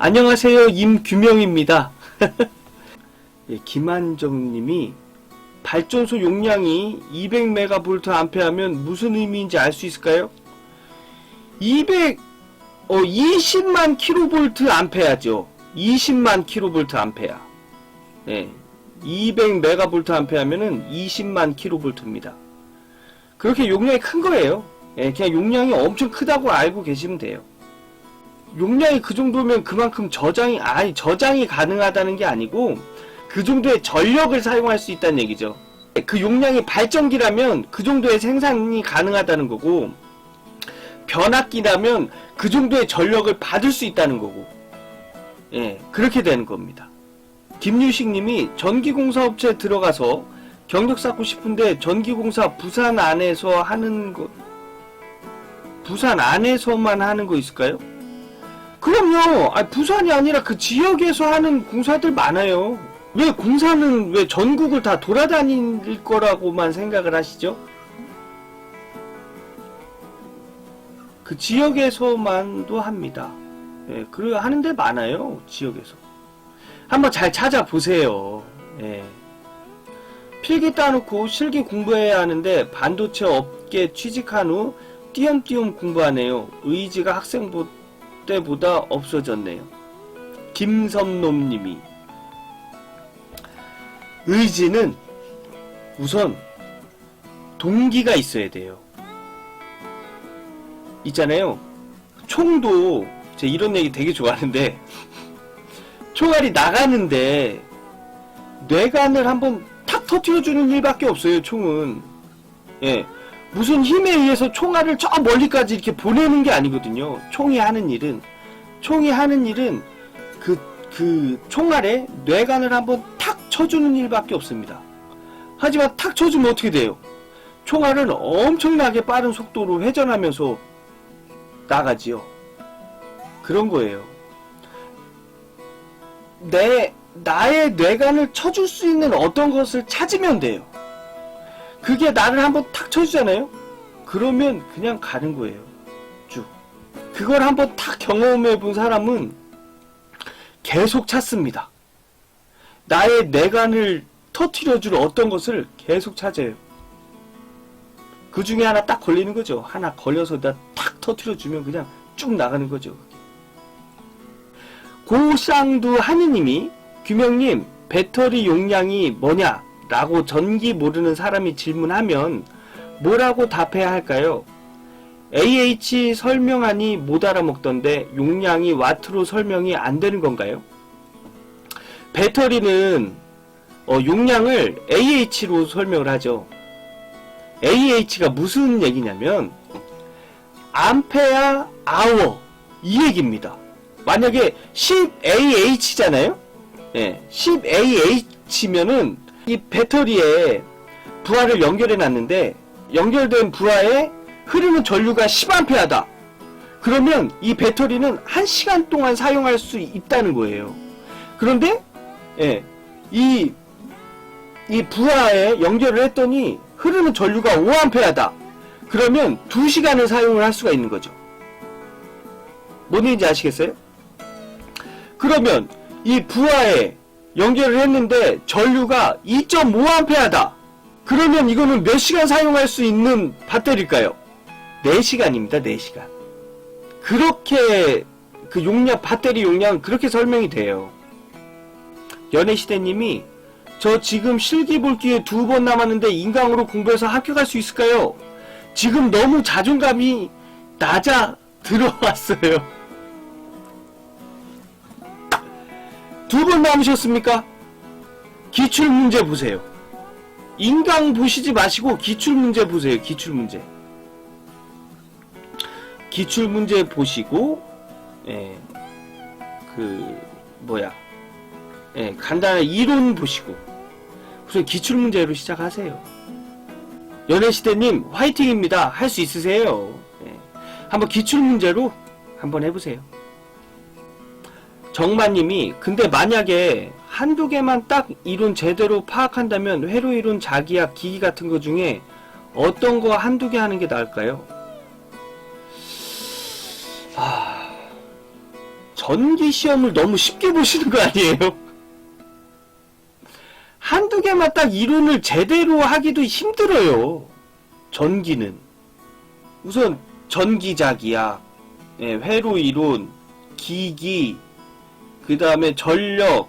안녕하세요. 임규명입니다. 예, 김한정님이 발전소 용량이 200메가볼트 암페어면 무슨 의미인지 알 수 있을까요? 200, 어, 20만 킬로볼트 암페어죠. 20만 킬로볼트 암페어. 예, 200 메가볼트 암페어면은 20만 킬로볼트입니다. 그렇게 용량이 큰 거예요. 예, 그냥 용량이 엄청 크다고 알고 계시면 돼요. 용량이 그 정도면 그만큼 저장이 아니 저장이 가능하다는 게 아니고 그 정도의 전력을 사용할 수 있다는 얘기죠. 그 용량이 발전기라면 그 정도의 생산이 가능하다는 거고 변압기라면 그 정도의 전력을 받을 수 있다는 거고 예 그렇게 되는 겁니다. 김유식님이 전기공사업체 들어가서 경력 쌓고 싶은데 전기공사 부산 안에서 하는 거 부산 안에서만 하는 거 있을까요? 그럼요. 아, 부산이 아니라 그 지역에서 하는 공사들 많아요. 왜 공사는 왜 전국을 다 돌아다닐 거라고만 생각을 하시죠? 그 지역에서만도 합니다. 예, 그래 하는데 많아요. 지역에서. 한번 잘 찾아보세요. 예. 필기 따놓고 실기 공부해야 하는데 반도체 업계 취직한 후 띄엄띄엄 공부하네요. 의지가 학생 때보다 없어졌네요. 김섬놈님이 의지는 우선 동기가 있어야 돼요. 있잖아요. 총도 제 이런 얘기 되게 좋아하는데 총알이 나가는데 뇌관을 한번 탁 터트려주는 일밖에 없어요. 총은 예 무슨 힘에 의해서 총알을 저 멀리까지 이렇게 보내는 게 아니거든요. 총이 하는 일은 총이 하는 일은 그, 그 총알에 뇌관을 한번 탁 쳐주는 일밖에 없습니다. 하지만 탁 쳐주면 어떻게 돼요? 총알은 엄청나게 빠른 속도로 회전하면서 나가지요. 그런 거예요. 내, 나의 뇌관을 쳐줄 수 있는 어떤 것을 찾으면 돼요. 그게 나를 한번 탁 쳐주잖아요? 그러면 그냥 가는 거예요. 쭉. 그걸 한번 탁 경험해 본 사람은 계속 찾습니다. 나의 내관을 터트려 줄 어떤 것을 계속 찾아요. 그 중에 하나 딱 걸리는 거죠. 하나 걸려서 나 탁 터트려 주면 그냥 쭉 나가는 거죠. 고쌍두 하느님이 규명님 배터리 용량이 뭐냐? 라고 전기 모르는 사람이 질문하면 뭐라고 답해야 할까요? AH 설명하니 못 알아먹던데 용량이 와트로 설명이 안 되는 건가요? 배터리는 어, 용량을 AH로 설명을 하죠. AH가 무슨 얘기냐면 암페어 아워 이 얘기입니다. 만약에 10AH잖아요. 예, 10AH면은 이 배터리에 부하를 연결해 놨는데 연결된 부하에 흐르는 전류가 10A다. 그러면 이 배터리는 1시간 동안 사용할 수 있다는 거예요. 그런데 예, 이, 이 부하에 연결을 했더니 흐르는 전류가 5A다. 그러면 2시간을 사용을 할 수가 있는 거죠. 뭔 얘기인지 아시겠어요? 그러면 이 부하에 연결을 했는데 전류가 2.5A다. 그러면 이거는 몇 시간 사용할 수 있는 배터리일까요? 4시간입니다. 4시간. 그렇게 그 용량 배터리 용량 그렇게 설명이 돼요. 연애시대님이 저 지금 실기 볼 기회 두 번 남았는데 인강으로 공부해서 합격할 수 있을까요? 지금 너무 자존감이 낮아 들어왔어요. 두번 남으셨습니까? 기출 문제 보세요. 인강 보시지 마시고 기출 문제 보세요. 기출 문제. 기출 문제 보시고 예. 그 뭐야? 예, 간단한 이론 보시고 우선 기출 문제로 시작하세요. 연애시대님 화이팅입니다. 할 수 있으세요. 예. 한번 기출 문제로 한번 해보세요. 정마님이 근데 만약에 한두 개만 딱 이론 제대로 파악한다면 회로 이론 자기야 기기 같은 거 중에 어떤 거 한두 개 하는 게 나을까요? 아, 전기 시험을 너무 쉽게 보시는 거 아니에요? 한두 개만 딱 이론을 제대로 하기도 힘들어요. 전기는. 우선 전기자기야, 예, 회로 이론, 기기, 그 다음에 전력,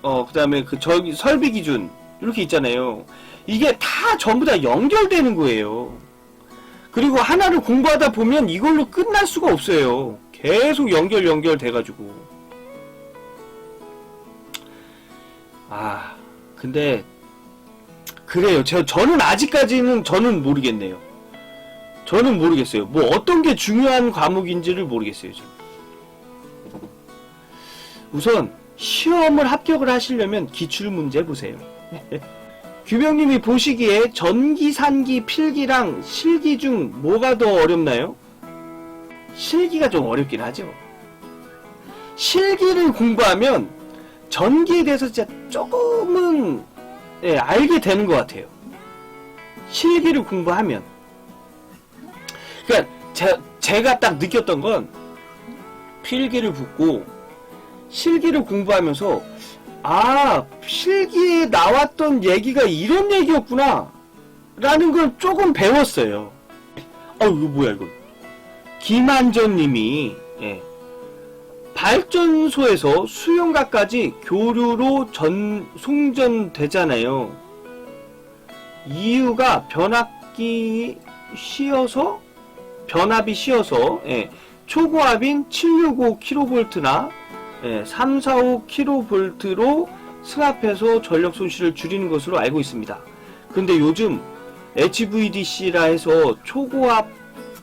어, 그 다음에 그 저기 설비 기준, 이렇게 있잖아요. 이게 다 전부 다 연결되는 거예요. 그리고 하나를 공부하다 보면 이걸로 끝날 수가 없어요. 계속 연결 연결 돼가지고. 아, 근데 그래요. 저 저는 아직까지는 저는 모르겠네요. 저는 모르겠어요. 뭐 어떤 게 중요한 과목인지를 모르겠어요. 저는. 우선 시험을 합격을 하시려면 기출 문제 보세요. 규명님이 보시기에 전기, 산기, 필기랑 실기 중 뭐가 더 어렵나요? 실기가 좀 어렵긴 하죠. 실기를 공부하면 전기에 대해서 진짜 조금은 예, 알게 되는 것 같아요. 실기를 공부하면. 그러니까 제, 제가 딱 느꼈던 건 필기를 붙고 실기를 공부하면서 아 필기에 나왔던 얘기가 이런 얘기였구나 라는 걸 조금 배웠어요. 어 이거 뭐야 이거 김한전님이 예. 발전소에서 수용가까지 교류로 전 송전되잖아요. 이유가 변압기 쉬어서 변압이 쉬어서 예, 초고압인 765kV나 예, 345kV로 승합해서 전력 손실을 줄이는 것으로 알고 있습니다. 그런데 요즘 HVDC라 해서 초고압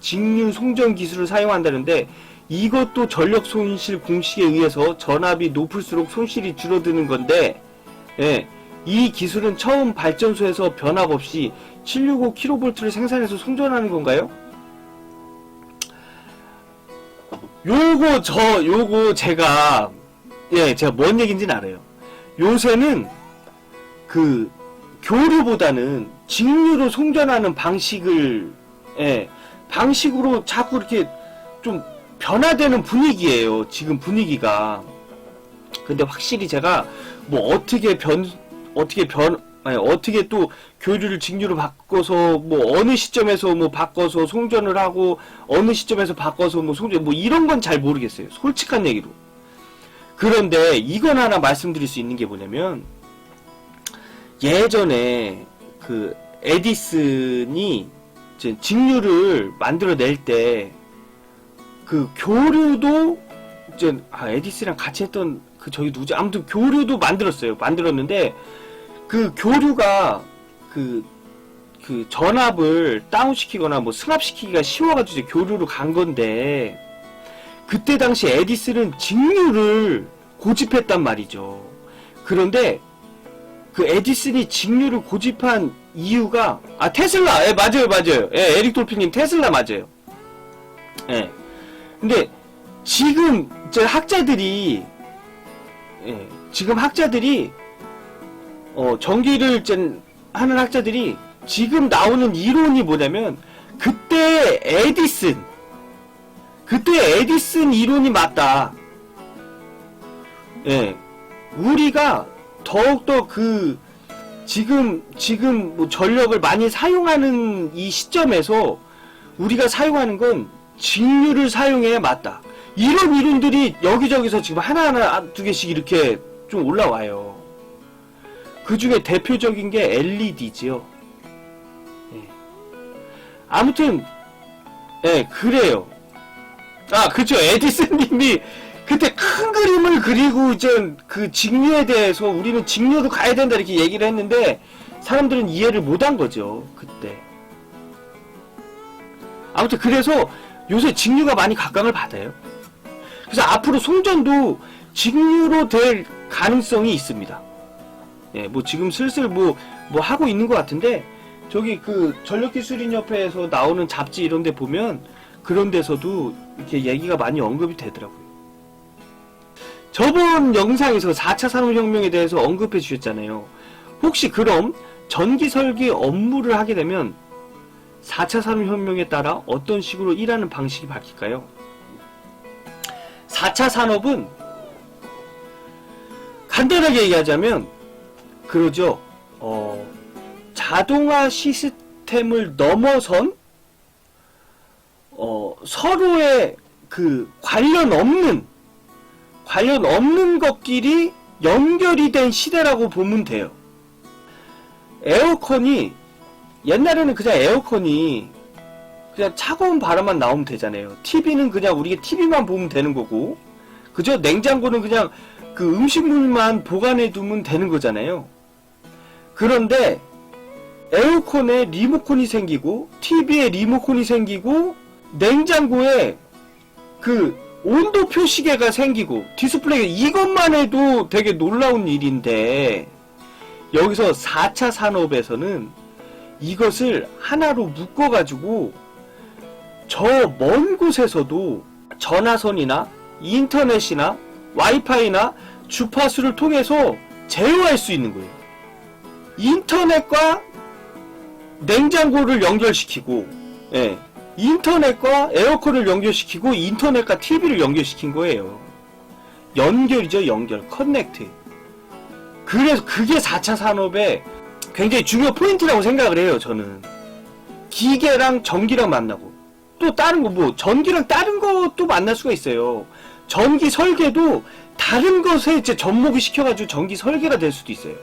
직류 송전 기술을 사용한다는데 이것도 전력 손실 공식에 의해서 전압이 높을수록 손실이 줄어드는 건데 예, 이 기술은 처음 발전소에서 변압 없이 765kV를 생산해서 송전하는 건가요? 요거 저 요거 제가 예 제가 뭔 얘기인지는 알아요. 요새는 그 교류보다는 직류로 송전하는 방식을 예 방식으로 자꾸 이렇게 좀 변화되는 분위기예요. 지금 분위기가. 근데 확실히 제가 뭐 어떻게 변 어떻게 변 아니 어떻게 또 교류를 직류로 바꿔서 뭐 어느 시점에서 뭐 바꿔서 송전을 하고 어느 시점에서 바꿔서 뭐 송전 뭐 이런 건 잘 모르겠어요. 솔직한 얘기로. 그런데 이건 하나 말씀드릴 수 있는 게 뭐냐면 예전에 그 에디슨이 직류를 만들어낼 때 그 교류도 이제 아 에디슨이랑 같이 했던 그 저기 누구지 아무튼 교류도 만들었어요. 만들었는데 그 교류가 그, 그 전압을 다운시키거나 뭐 승합시키기가 쉬워가지고 교류로 간 건데, 그때 당시 에디슨은 직류를 고집했단 말이죠. 그런데 그 에디슨이 직류를 고집한 이유가, 아, 테슬라! 예, 맞아요, 맞아요. 예, 에릭 돌핀님 테슬라 맞아요. 예. 근데 지금 저 학자들이, 예, 지금 학자들이 어, 전기를 하는 학자들이 지금 나오는 이론이 뭐냐면 그때 에디슨 그때 에디슨 이론이 맞다. 예. 우리가 더욱더 그 지금 지금 뭐 전력을 많이 사용하는 이 시점에서 우리가 사용하는 건 직류를 사용해야 맞다. 이런 이론들이 여기저기서 지금 하나하나 두 개씩 이렇게 좀 올라와요. 그 중에 대표적인 게 LED지요. 예. 아무튼, 예, 그래요. 아, 그죠. 에디슨님이 그때 큰 그림을 그리고 이제 그 직류에 대해서 우리는 직류로 가야 된다 이렇게 얘기를 했는데 사람들은 이해를 못 한 거죠. 그때. 아무튼 그래서 요새 직류가 많이 각광을 받아요. 그래서 앞으로 송전도 직류로 될 가능성이 있습니다. 예, 뭐 지금 슬슬 뭐, 뭐 하고 있는 것 같은데, 저기 그 전력기술인협회에서 나오는 잡지 이런 데 보면 그런 데서도 이렇게 얘기가 많이 언급이 되더라고요. 저번 영상에서 4차 산업혁명에 대해서 언급해 주셨잖아요. 혹시 그럼 전기 설계 업무를 하게 되면 4차 산업혁명에 따라 어떤 식으로 일하는 방식이 바뀔까요? 4차 산업은 간단하게 얘기하자면 그러죠. 어, 자동화 시스템을 넘어선 어, 서로의 그 관련 없는 관련 없는 것끼리 연결이 된 시대라고 보면 돼요. 에어컨이 옛날에는 그냥 에어컨이 그냥 차가운 바람만 나오면 되잖아요. TV는 그냥 우리가 TV만 보면 되는 거고, 그죠? 냉장고는 그냥 그 음식물만 보관해 두면 되는 거잖아요. 그런데 에어컨에 리모컨이 생기고, TV에 리모컨이 생기고, 냉장고에 그 온도 표시계가 생기고, 디스플레이 이것만 해도 되게 놀라운 일인데, 여기서 4차 산업에서는 이것을 하나로 묶어 가지고 저 먼 곳에서도 전화선이나 인터넷이나 와이파이나 주파수를 통해서 제어할 수 있는 거예요. 인터넷과 냉장고를 연결시키고, 예, 인터넷과 에어컨을 연결시키고 인터넷과 TV를 연결시킨 거예요. 연결이죠, 연결, 커넥트. 그래서 그게 4차 산업의 굉장히 중요 포인트라고 생각을 해요, 저는. 기계랑 전기랑 만나고. 또 다른 거, 뭐, 전기랑 다른 것도 만날 수가 있어요. 전기 설계도 다른 것에 이제 접목을 시켜가지고 전기 설계가 될 수도 있어요.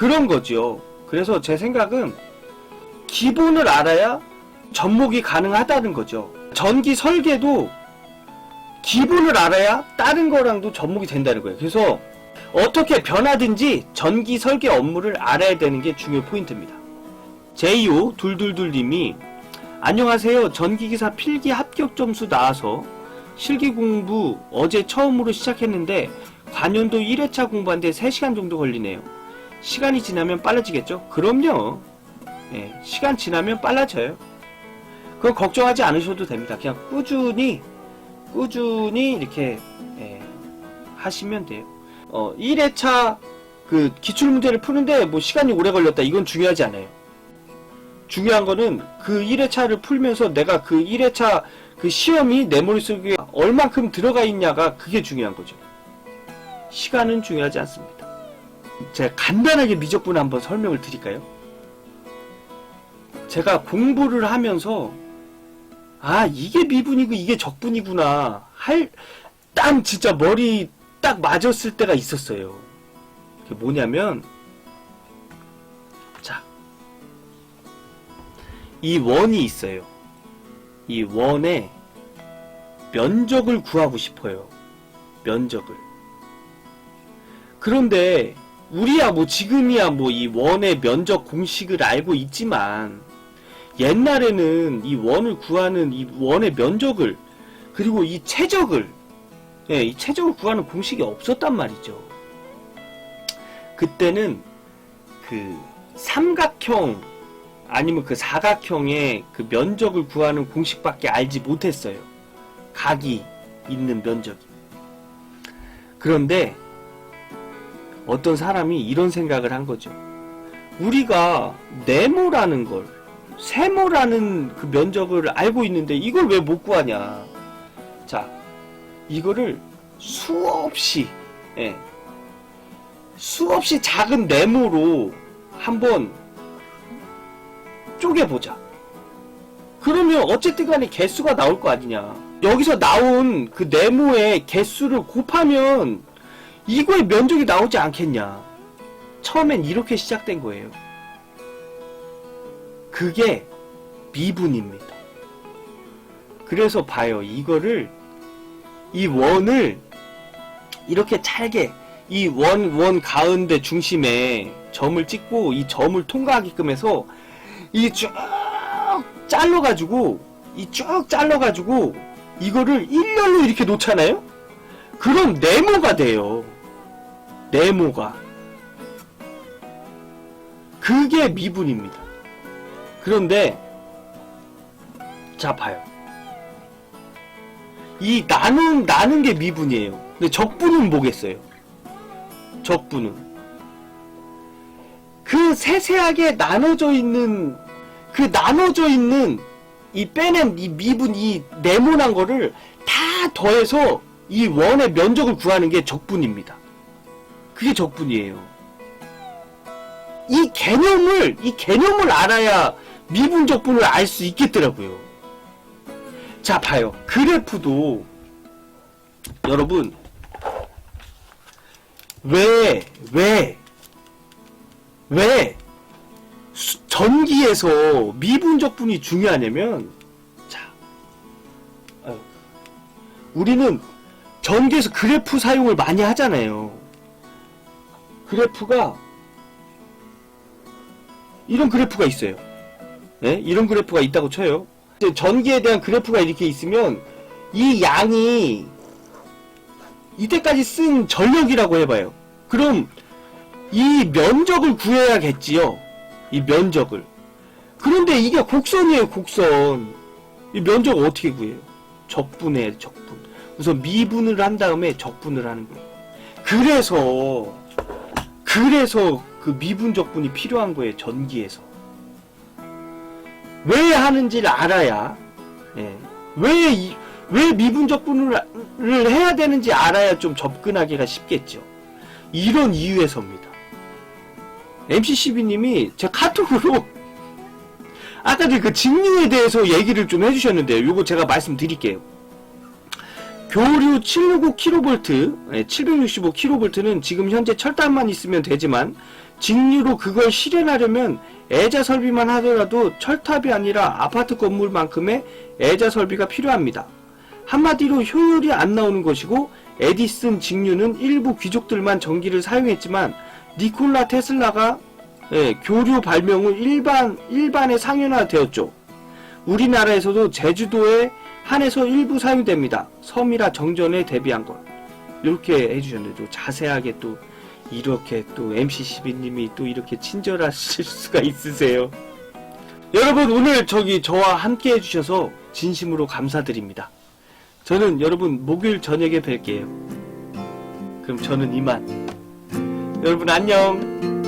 그런 거죠. 그래서 제 생각은 기본을 알아야 접목이 가능하다는 거죠. 전기 설계도 기본을 알아야 다른 거랑도 접목이 된다는 거예요. 그래서 어떻게 변하든지 전기 설계 업무를 알아야 되는 게 중요 포인트입니다. 제이오 둘둘둘님이 안녕하세요. 전기기사 필기 합격 점수 나와서 실기 공부 어제 처음으로 시작했는데 관연도 1회차 공부하는데 3시간 정도 걸리네요. 시간이 지나면 빨라지겠죠? 그럼요. 예, 시간 지나면 빨라져요. 그건 걱정하지 않으셔도 됩니다. 그냥 꾸준히 꾸준히 이렇게 예, 하시면 돼요. 어, 1회차 그 기출문제를 푸는데 뭐 시간이 오래 걸렸다. 이건 중요하지 않아요. 중요한 거는 그 1회차를 풀면서 내가 그 1회차 그 시험이 내 머릿속에 얼만큼 들어가 있냐가 그게 중요한 거죠. 시간은 중요하지 않습니다. 제가 간단하게 미적분 한번 설명을 드릴까요? 제가 공부를 하면서 아 이게 미분이고 이게 적분이구나 할 딱 진짜 머리 딱 맞았을 때가 있었어요. 그게 뭐냐면 자, 이 원이 있어요. 이 원의 면적을 구하고 싶어요. 면적을. 그런데 우리야 뭐 지금이야 뭐 이 원의 면적 공식을 알고 있지만 옛날에는 이 원을 구하는 이 원의 면적을 그리고 이 최적을 예, 이 최적을 구하는 공식이 없었단 말이죠. 그때는 그 삼각형 아니면 그 사각형의 그 면적을 구하는 공식밖에 알지 못했어요. 각이 있는 면적이. 그런데 어떤 사람이 이런 생각을 한 거죠. 우리가 네모라는 걸, 세모라는 그 면적을 알고 있는데 이걸 왜 못 구하냐. 자, 이거를 수없이, 예, 수없이 작은 네모로 한번 쪼개보자. 그러면 어쨌든 간에 개수가 나올 거 아니냐. 여기서 나온 그 네모의 개수를 곱하면 이거의 면적이 나오지 않겠냐. 처음엔 이렇게 시작된 거예요. 그게 미분입니다. 그래서 봐요. 이거를, 이 원을 이렇게 잘게, 이 원, 원 가운데 중심에 점을 찍고 이 점을 통과하게끔 해서 이 쭉 잘라가지고, 이 쭉 잘라가지고, 이거를 일렬로 이렇게 놓잖아요? 그럼 네모가 돼요. 네모가. 그게 미분입니다. 그런데, 자, 봐요. 이 나눈, 나는 게 미분이에요. 근데 적분은 뭐겠어요? 적분은. 그 세세하게 나눠져 있는, 그 나눠져 있는 이 빼낸 이 미분, 이 네모난 거를 다 더해서 이 원의 면적을 구하는 게 적분입니다. 그게 적분이에요. 이 개념을 이 개념을 알아야 미분 적분을 알 수 있겠더라고요. 자 봐요. 그래프도 여러분 왜 왜, 왜 수- 전기에서 미분 적분이 중요하냐면 자 아유, 우리는 전기에서 그래프 사용을 많이 하잖아요. 그래프가 이런 그래프가 있어요. 네? 이런 그래프가 있다고 쳐요. 전기에 대한 그래프가 이렇게 있으면 이 양이 이때까지 쓴 전력이라고 해봐요. 그럼 이 면적을 구해야겠지요. 이 면적을. 그런데 이게 곡선이에요, 곡선. 이 면적을 어떻게 구해요? 적분해, 적분. 우선 미분을 한 다음에 적분을 하는 거예요. 그래서, 그래서 그 미분 적분이 필요한 거예요, 전기에서. 왜 하는지를 알아야, 예. 왜, 이- 왜 미분 적분을 를 해야 되는지 알아야 좀 접근하기가 쉽겠죠. 이런 이유에서입니다. MCCB님이 제 카톡으로 아까 그 직류에 대해서 얘기를 좀 해주셨는데요. 요거 제가 말씀드릴게요. 교류 765kV, 765kV는 지금 현재 철단만 있으면 되지만 직류로 그걸 실현하려면 애자 설비만 하더라도 철탑이 아니라 아파트 건물만큼의 애자 설비가 필요합니다. 한마디로 효율이 안 나오는 것이고 에디슨 직류는 일부 귀족들만 전기를 사용했지만 니콜라 테슬라가 예, 교류 발명 후 일반 일반에 상용화되었죠. 우리나라에서도 제주도에 한해서 일부 사용됩니다. 섬이라 정전에 대비한 것. 이렇게 해주셨는데 또 자세하게 또 이렇게 또 MCCB님이 또 이렇게 친절하실 수가 있으세요. 여러분 오늘 저기 저와 함께 해주셔서 진심으로 감사드립니다. 저는 여러분 목요일 저녁에 뵐게요. 그럼 저는 이만. 여러분 안녕.